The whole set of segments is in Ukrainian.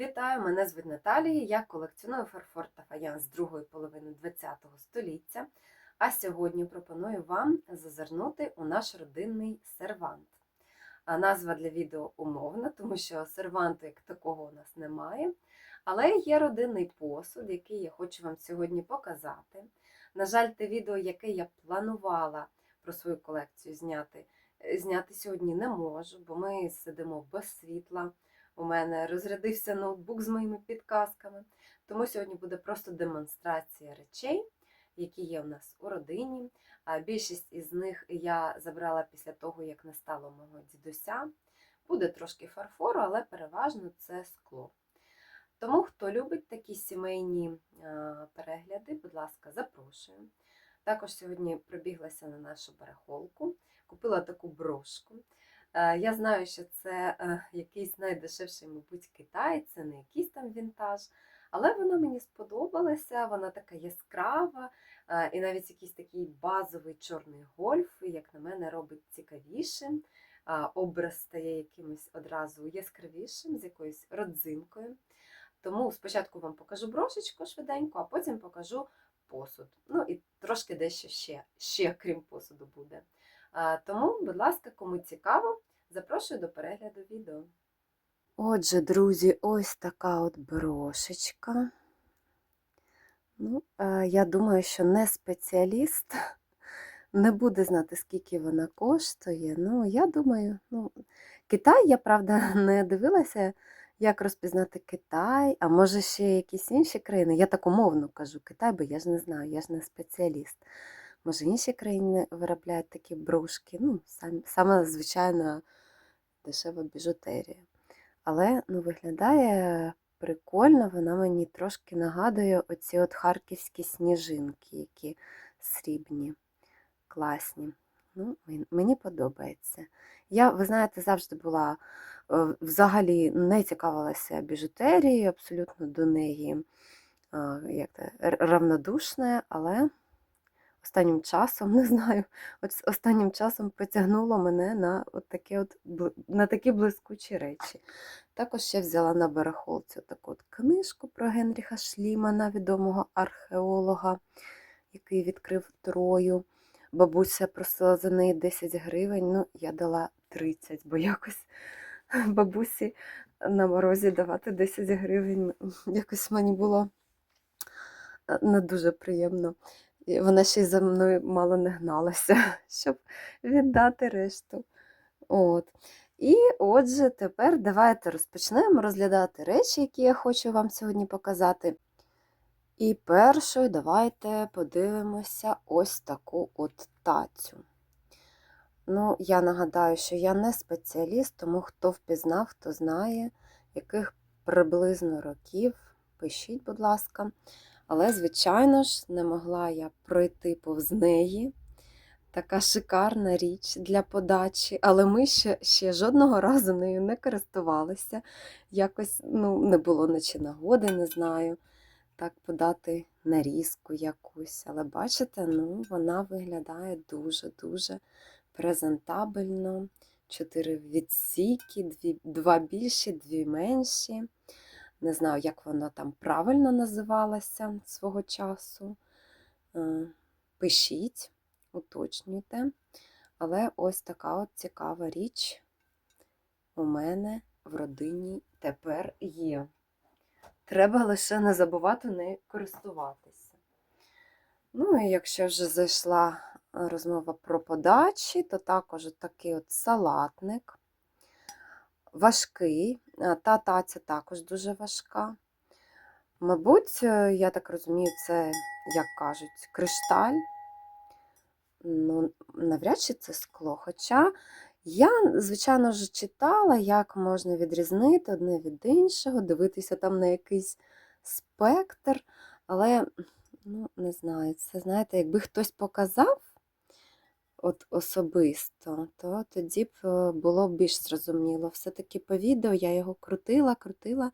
Вітаю, мене звуть Наталія. Я колекціоную фарфор та фаянс з другої половини ХХ століття. А сьогодні пропоную вам зазирнути у наш родинний сервант. А назва для відео умовна, тому що серванту як такого у нас немає. Але є родинний посуд, який я хочу вам сьогодні показати. На жаль, те відео, яке я планувала про свою колекцію зняти, е, зняти сьогодні не можу, бо ми сидимо без світла. У мене розрядився ноутбук з моїми підказками. Тому сьогодні буде просто демонстрація речей, які є у нас у родині. Більшість із них я забрала після того, як не стало мого дідуся. Буде трошки фарфору, але переважно це скло. Тому, хто любить такі сімейні перегляди, будь ласка, запрошую. Також сьогодні пробіглася на нашу барахолку, купила таку брошку. Е, Я знаю, що це е, якийсь найдешевший, мабуть, Китай, це не якийсь там вінтаж, але вона мені сподобалася, вона така яскрава, е, і навіть якийсь такий базовий чорний гольф, як на мене, робить цікавішим. Образ стає якимось одразу яскравішим, з якоюсь родзинкою. Тому спочатку вам покажу брошечку швиденько, а потім покажу посуд. Ну і трошки дещо ще, ще крім посуду буде. Тому, будь ласка, кому цікаво, запрошую до перегляду відео. Отже, друзі, ось така от брошечка. Ну, е, я думаю, що не спеціаліст не буде знати, скільки вона коштує. Ну, я думаю, ну, Китай, я правда не дивилася, як розпізнати Китай, а може ще якісь інші країни. Я так умовно кажу Китай, бо я ж не знаю, я ж не спеціаліст. Може, інші країни виробляють такі брушки, ну, сам, саме звичайно дешева біжутерія. Але ну, виглядає прикольно, вона мені трошки нагадує оці от харківські сніжинки, які срібні, класні. Ну, Мені подобається. Я, ви знаєте, завжди була е, взагалі не цікавилася біжутерією, абсолютно до неї а, як равнодушна, але останнім часом, не знаю, от останнім часом потягнуло мене на, от таке от, на такі блискучі речі. Також ще взяла на барахолці таку от книжку про Генріха Шлімана, відомого археолога, який відкрив Трою. Бабуся просила за неї 10 гривень, ну я дала 30, бо якось бабусі на морозі давати 10 гривень якось мені було е, не дуже приємно. Вона ще й за мною мало не гналася, щоб віддати решту. От. І отже, тепер давайте розпочнемо розглядати речі, які я хочу вам сьогодні показати. І першою давайте подивимося ось таку от тацю. Ну, я нагадаю, що я не спеціаліст, тому хто впізнав, хто знає, яких приблизно років, пишіть, будь ласка. Але, звичайно ж, не могла я пройти повз неї. Така шикарна річ для подачі, але ми ще, ще жодного разу нею не користувалися. Якось ну, не було наче нагоди, не знаю. Так подати нарізку якусь. Але бачите, ну, вона виглядає дуже-дуже презентабельно. Чотири відсіки, дві, два більші, дві менші. Не знаю, як вона там правильно називалася свого часу. Е, Пишіть, уточнюйте. Але ось така от цікава річ у мене в родині тепер є. Треба лише не забувати нею користуватися. Ну, і якщо вже зайшла розмова про подачі, то також такий от салатник. Важкий, та таця також дуже важка. Мабуть, е, я так розумію, це, як кажуть, кришталь. Ну, навряд чи це скло. Хоча я, звичайно ж, читала, як можна відрізнити одне від іншого, дивитися там на якийсь спектр, але, ну, не знаю, це, знаєте, якби хтось показав от особисто, то тоді б е, було більш зрозуміло. Все-таки по відео я його крутила, крутила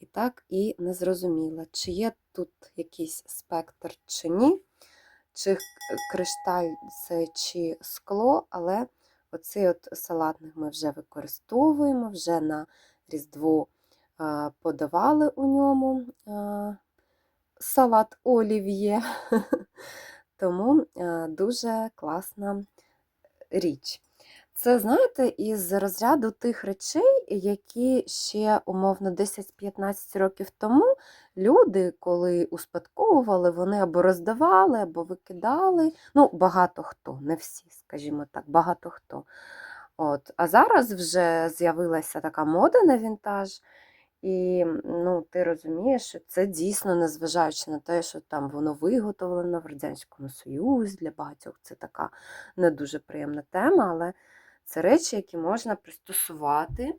і так і не зрозуміла, чи є тут якийсь спектр, чи ні, чи кришталь це чи скло, але оцей от салатник ми вже використовуємо, вже на Різдво подавали у ньому е, салат олів'є. Тому е, дуже класна річ. Це, знаєте, із розряду тих речей, які ще умовно 10-15 років тому люди, коли успадковували, вони або роздавали, або викидали. Ну, багато хто, не всі, скажімо так, багато хто. От. А зараз вже з'явилася така мода на вінтаж. І ну, ти розумієш, що це дійсно, незважаючи на те, що там воно виготовлено в Радянському Союзі для багатьох, це така не дуже приємна тема, але це речі, які можна пристосувати.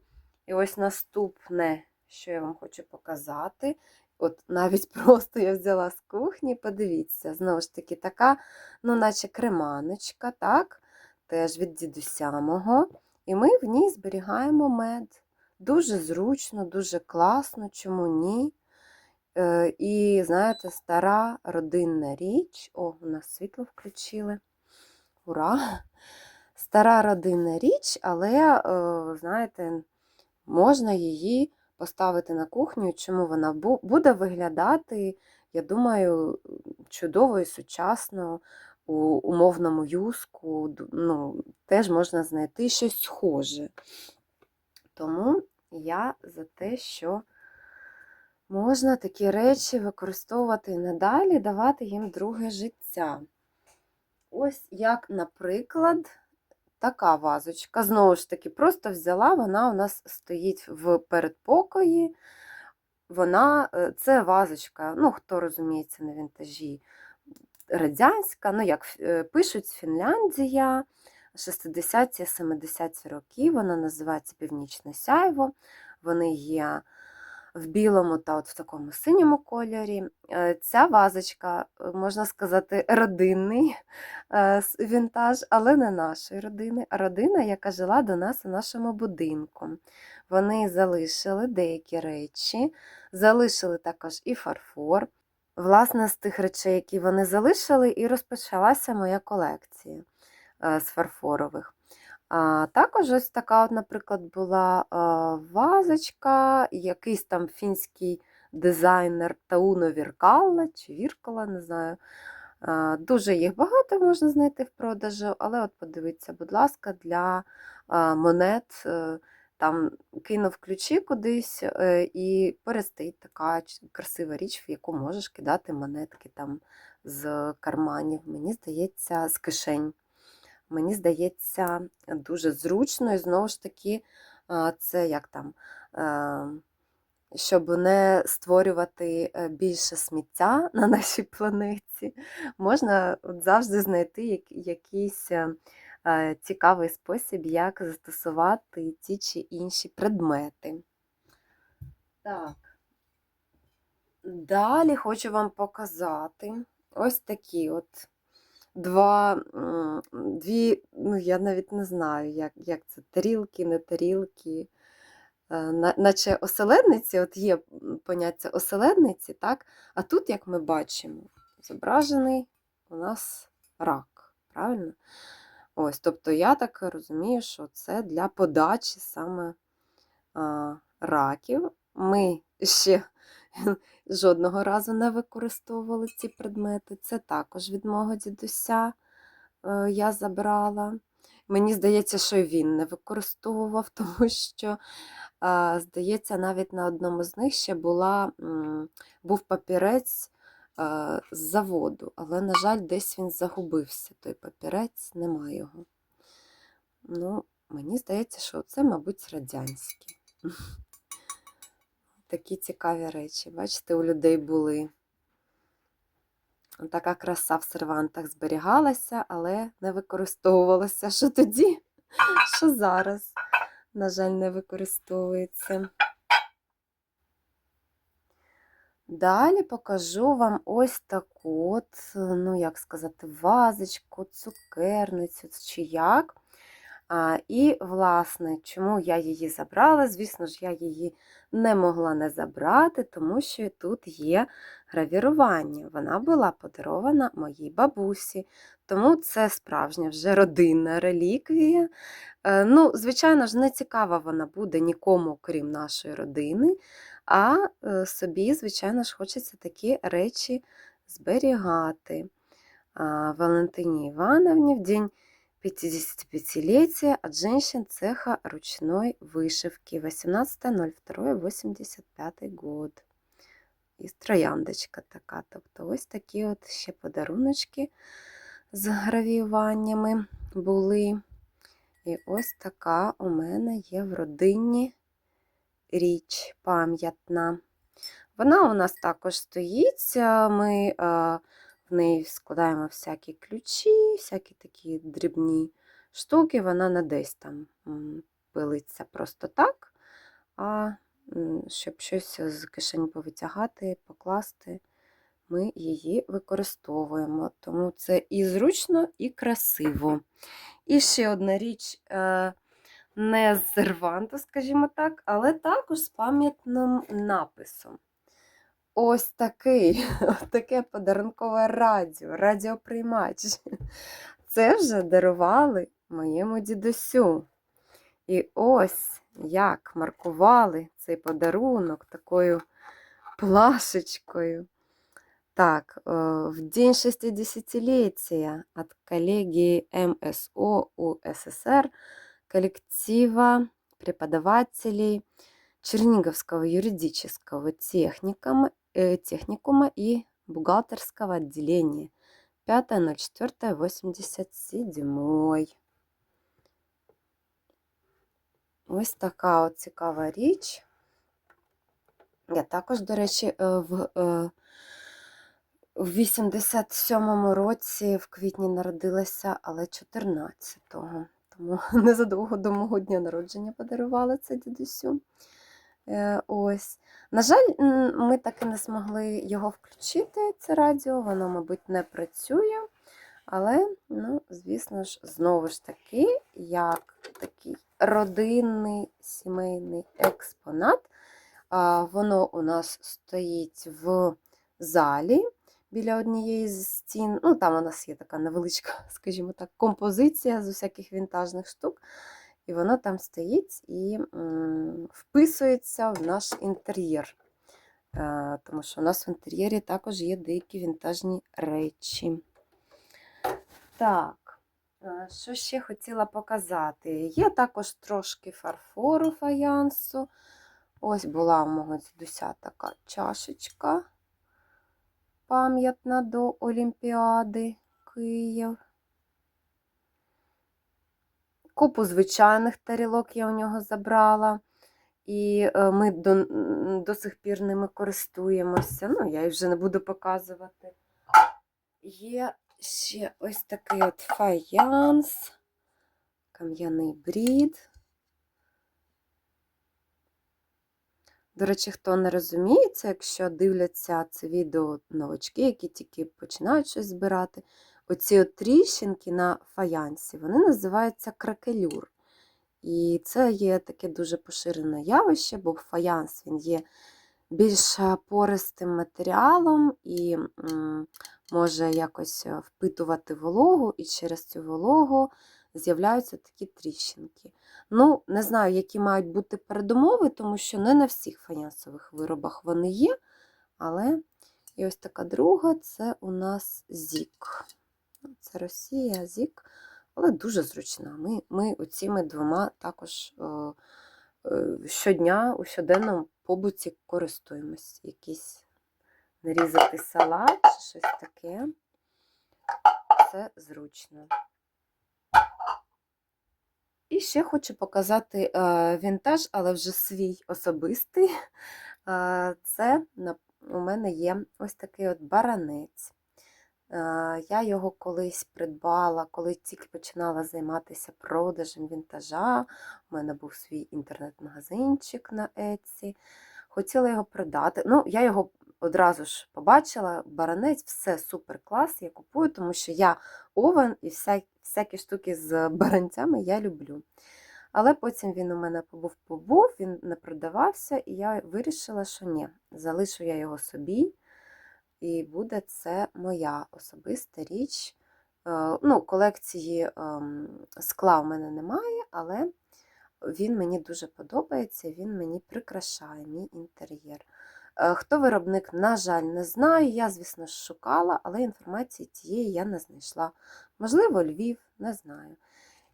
І ось наступне, що я вам хочу показати. От навіть просто я взяла з кухні, подивіться, знову ж таки, така, ну, наче креманочка, так, теж від дідуся мого. І ми в ній зберігаємо мед. Дуже зручно, дуже класно, чому ні. Е, І, знаєте, стара родинна річ. О, у нас світло включили. Ура! Стара родинна річ, але, е, знаєте, можна її поставити на кухню, чому вона буде виглядати, я думаю, чудово і сучасно у умовному юску. Ну, теж можна знайти щось схоже. Тому я за те, що можна такі речі використовувати надалі, давати їм друге життя. Ось як, наприклад, така вазочка. Знову ж таки, просто взяла, вона у нас стоїть в передпокої. Вона, е, це вазочка, ну, хто розуміється на вінтажі, радянська, ну, як е, пишуть, Фінляндія, 60-70 роки, вона називається Північне сяйво. Вони є в білому та от в такому синьому кольорі. Е, Ця вазочка, е, можна сказати, родинний е, вінтаж, але не нашої родини, а родина, яка жила до нас у нашому будинку. Вони залишили деякі речі, залишили також і фарфор. Власне, з тих речей, які вони залишили, і розпочалася моя колекція з фарфорових. А також ось така, от, наприклад, була е, вазочка, якийсь там фінський дизайнер Тауно Віркалла чи Віркала, не знаю. Е, Дуже їх багато можна знайти в продажу, але от подивіться, будь ласка, для е, монет е, там кинув ключі кудись е, і перестоїть така красива річ, в яку можеш кидати монетки там з карманів. Мені здається, з кишень. Мені здається, дуже зручно, і знову ж таки, це як там, е, щоб не створювати е, більше сміття на нашій планеті, можна от завжди знайти якийсь е, цікавий спосіб, як застосувати ті чи інші предмети. Так. Далі хочу вам показати ось такі от два, дві, ну я навіть не знаю, як, як це, тарілки, не тарілки, е, на- наче оселедниці, от є поняття оселедниці, так? А тут, як ми бачимо, зображений у нас рак, правильно? Ось, тобто я так розумію, що це для подачі саме а, раків. Ми ще жодного разу не використовували ці предмети. Це також від мого дідуся е, я забрала. Мені здається, що він не використовував, тому що, здається, навіть на одному з них ще була, був папірець е, з заводу, але, на жаль, десь він загубився, той папірець, немає його. Ну, мені здається, що це, мабуть, радянські. Такі цікаві речі. Бачите, у людей були. Така краса в сервантах зберігалася, але не використовувалася. Що тоді, що зараз, на жаль, не використовується. Далі покажу вам ось таку от, ну як сказати, вазочку, цукерницю чи як. І, власне, чому я її забрала? Звісно ж, я її не могла не забрати, тому що тут є гравірування. Вона була подарована моїй бабусі. Тому це справжня вже родинна реліквія. Е, Ну, звичайно ж, не цікава вона буде нікому, крім нашої родини. А е, собі, звичайно ж, хочеться такі речі зберігати. Валентині Івановні в день 55-летия от женщин цеха ручной вышивки 18.02.85 год. І трояндочка така. Тобто ось такі от ще подаруночки з гравіюваннями були. І ось така у мене є в родині річ пам'ятна. Вона у нас також стоїть. Ми неї складаємо всякі ключі, всякі такі дрібні штуки. Вона не десь там пилиться просто так. А щоб щось з кишені повитягати, покласти, ми її використовуємо. Тому це і зручно, і красиво. І ще одна річ. е, не з серванту, скажімо так, але також з пам'ятним написом. Ось такий, таке подарункове радіо, радіоприймач. Це вже дарували моєму дідусю. І ось як маркували цей подарунок такою плашечкою. Так, э, в день 60-летия от коллегии МСО УССР коллектива преподавателей Черниговского юридического техникума, техникума и бухгалтерского отделения 5.04.87. Ось така цікава річ. Я також, до речі, е, в, е, в 87-му році в квітні народилася, але 14-го. Тому незадовго до мого дня народження подарувала це дідусю. Е, Ось. На жаль, ми так і не змогли його включити, це радіо, воно, мабуть, не працює. Але, ну, звісно ж, знову ж таки, як такий родинний сімейний експонат. Воно у нас стоїть в залі біля однієї з стін. Ну, там у нас є така невеличка, скажімо так, композиція з усяких вінтажних штук. І воно там стоїть і вписується в наш інтер'єр. Е, Тому що у нас в інтер'єрі також є деякі вінтажні речі. Так, е, що ще хотіла показати? Є також трошки фарфору фаянсу. Ось була у мого дідуся така чашечка пам'ятна до Олімпіади Київ. Купу звичайних тарілок я у нього забрала. І е, ми до, до сих пір ними користуємося. Ну, я їх вже не буду показувати. Є ще ось такий от фаянс, кам'яний брід. До речі, хто не розуміється, якщо дивляться це відео новачки, які тільки починають щось збирати, оці от тріщинки на фаянсі, вони називаються кракелюр. І це є таке дуже поширене явище, бо фаянс він є більш пористим матеріалом і може якось е, впитувати вологу, і через цю вологу з'являються такі тріщинки. Ну, не знаю, які мають бути передумови, тому що не на всіх фаянсових виробах вони є. Але і ось така друга це у нас зік. Це Росія, зік, але дуже зручна. Ми ми оціми двома також е, е, щодня у щоденному побуті користуємось. Якийсь нарізати салат чи щось таке. Це зручно. І ще хочу показати е, вінтаж, але вже свій особистий. Це у мене є ось такий от баранець. Е, Я його колись придбала, коли тільки починала займатися продажем вінтажа. У мене був свій інтернет-магазинчик на Etsy. Хотіла його продати. Ну, я його одразу ж побачила. Баранець, все супер клас. Я купую, тому що я овен і вся, всякі штуки з баранцями я люблю. Але потім він у мене побув-побув, він не продавався, і я вирішила, що ні, залишу я його собі, і буде це моя особиста річ. Е, Ну, колекції ем, скла в мене немає, але він мені дуже подобається, він мені прикрашає мій інтер'єр. Е, Хто виробник, на жаль, не знаю. Я, звісно шукала, але інформації тієї я не знайшла. Можливо, Львів, не знаю.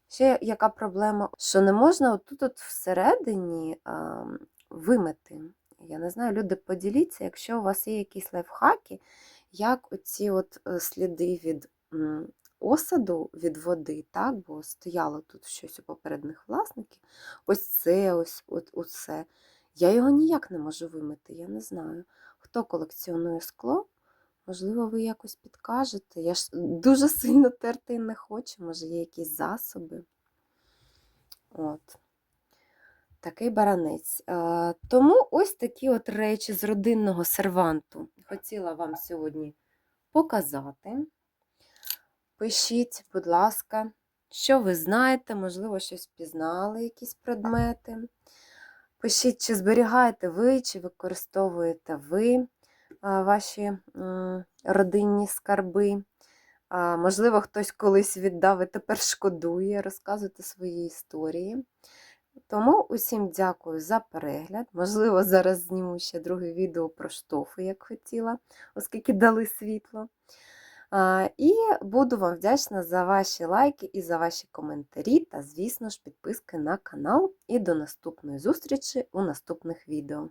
Ще яка проблема, що не можна отут от всередині а, вимити. Я не знаю, люди, поділіться, якщо у вас є якісь лайфхаки, як оці от е, сліди від осаду від води, так, бо стояло тут щось у попередніх власників. Ось це, ось от, оце. Я його ніяк не можу вимити, я не знаю. Хто колекціонує скло? Можливо, ви якось підкажете. Я ж дуже сильно терти не хочу, може, є якісь засоби. От. Такий баранець. Е, Тому ось такі от речі з родинного серванту хотіла вам сьогодні показати. Пишіть, будь ласка, що ви знаєте, можливо, щось пізнали, якісь предмети. Пишіть, чи зберігаєте ви, чи використовуєте ви а, ваші родинні скарби. Можливо, хтось колись віддав і тепер шкодує, розказуйте свої історії. Тому усім дякую за перегляд. Можливо, зараз зніму ще друге відео про штофи, як хотіла, оскільки дали світло. І буду вам вдячна за ваші лайки і за ваші коментарі, та, звісно ж, підписки на канал. І до наступної зустрічі у наступних відео.